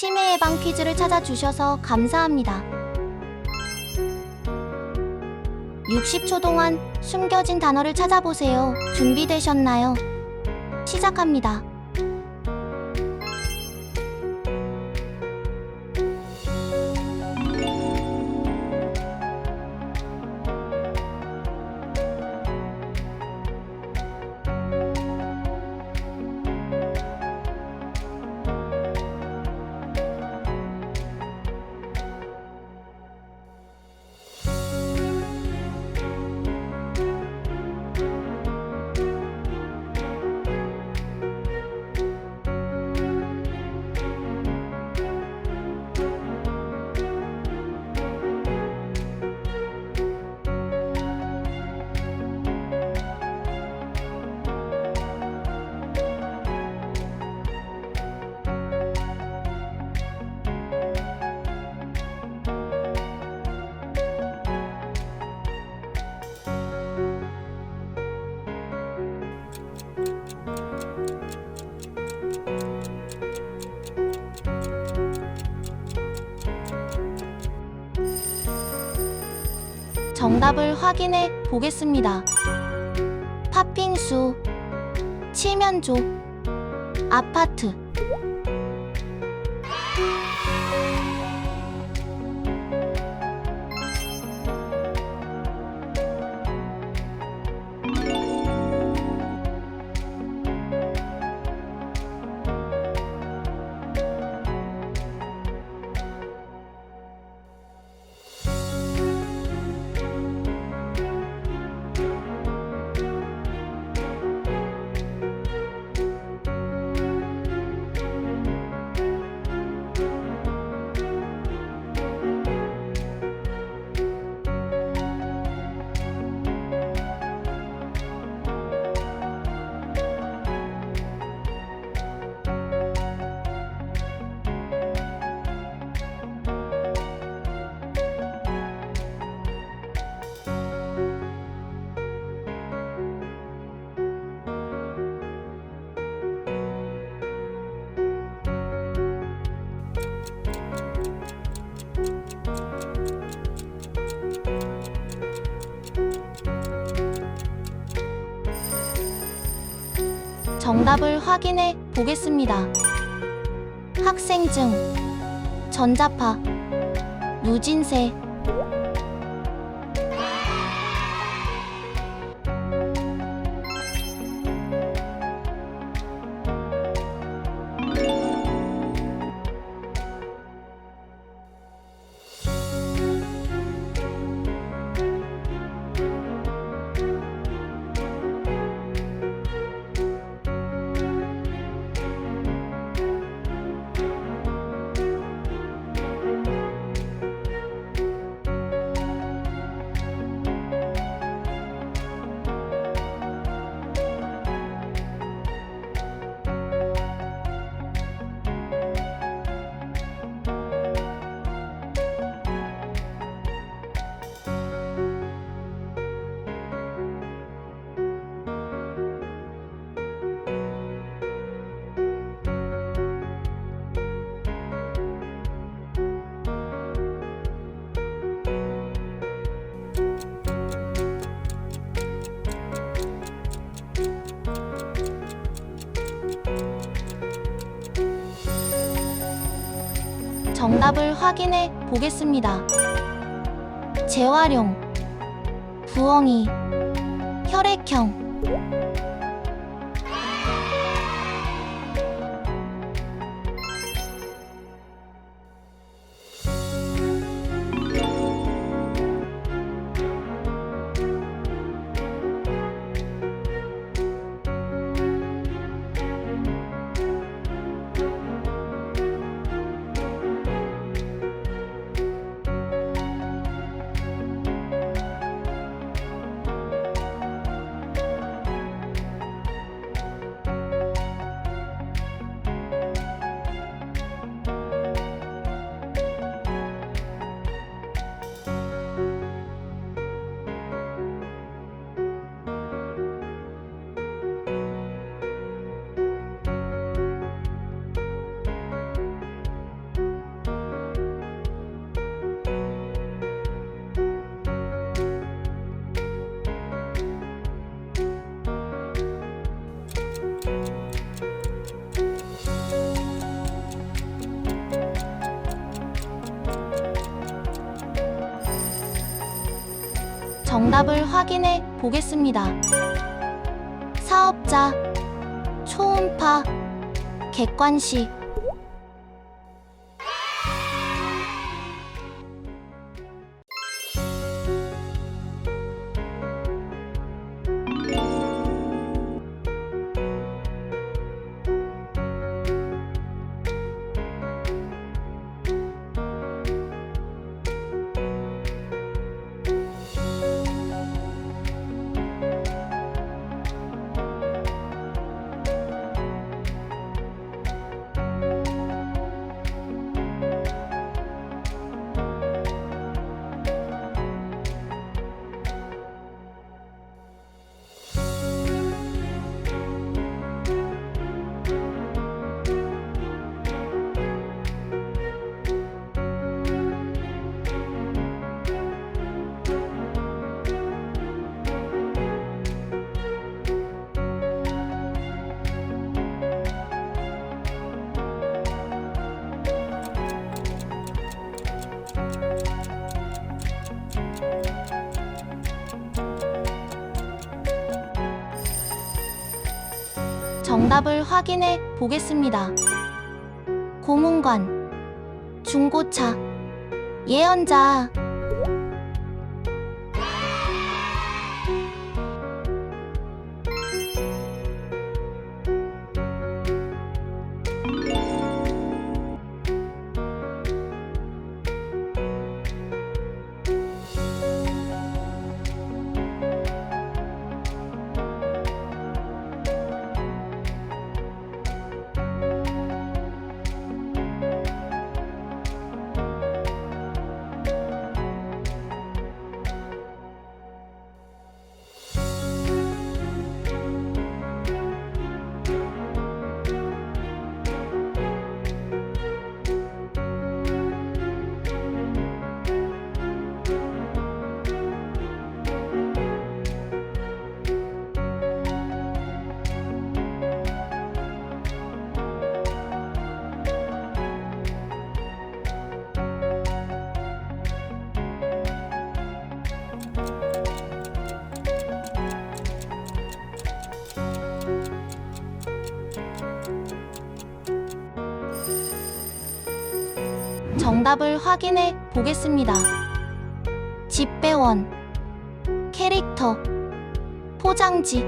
치매 예방 퀴즈를 찾아주셔서 감사합니다. 60초 동안 숨겨진 단어를 찾아보세요. 준비되셨나요? 시작합니다. 정답을 확인해 보겠습니다. 팥빙수, 칠면조, 아파트. 정답을 확인해 보겠습니다. 학생증, 전자파, 누진세. 정답을 확인해 보겠습니다. 재활용, 부엉이, 혈액형. 정답을 확인해 보겠습니다. 사업자, 초음파, 객관식. 정답을 확인해 보겠습니다. 고문관, 중고차, 예언자. 정답을 확인해 보겠습니다. 집배원, 캐릭터, 포장지.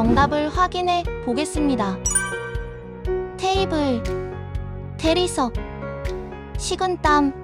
정답을 확인해 보겠습니다. 테이블, 대리석, 식은땀.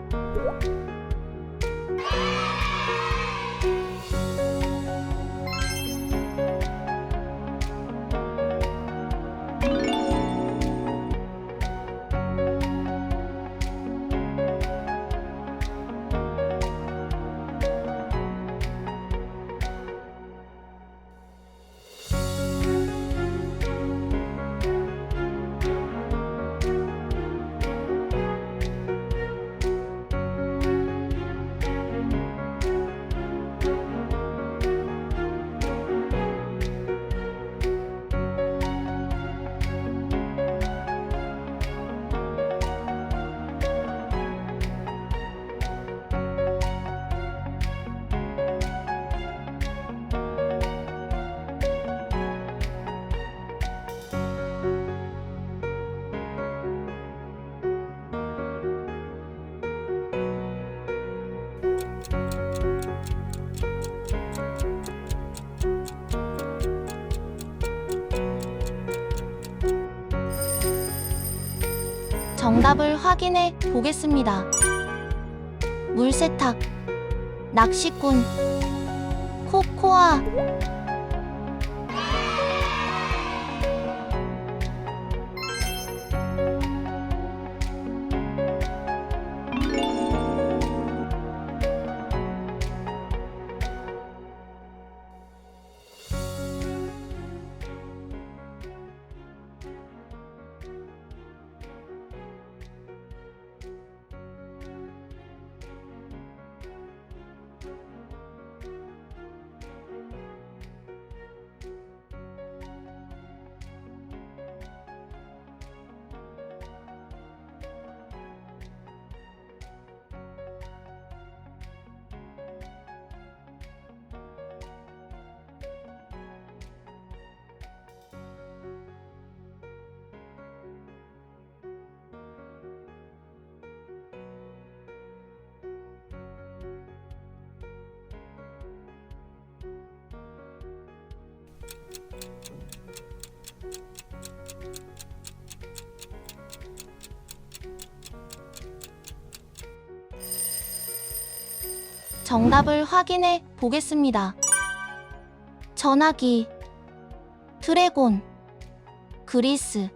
답을 확인해 보겠습니다. 물세탁, 낚시꾼, 코코아, 정답을 확인해 보겠습니다. 전화기, 드래곤, 그리스.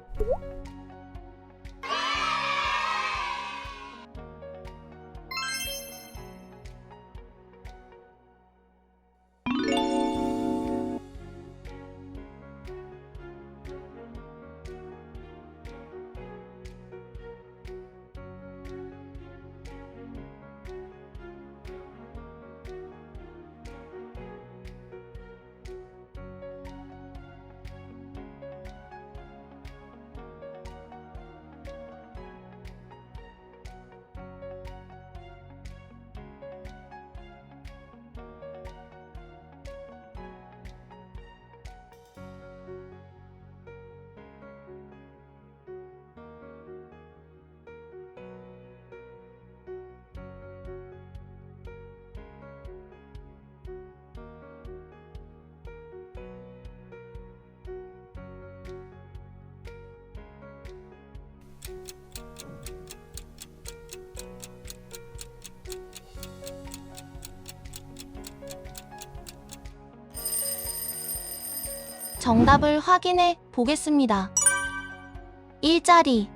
정답을 확인해 보겠습니다. 일자리,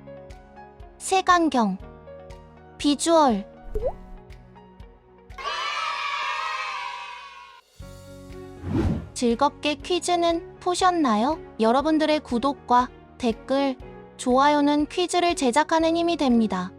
색안경, 비주얼. 즐겁게 퀴즈는 푸셨나요? 여러분들의 구독과 댓글, 좋아요는 퀴즈를 제작하는 힘이 됩니다.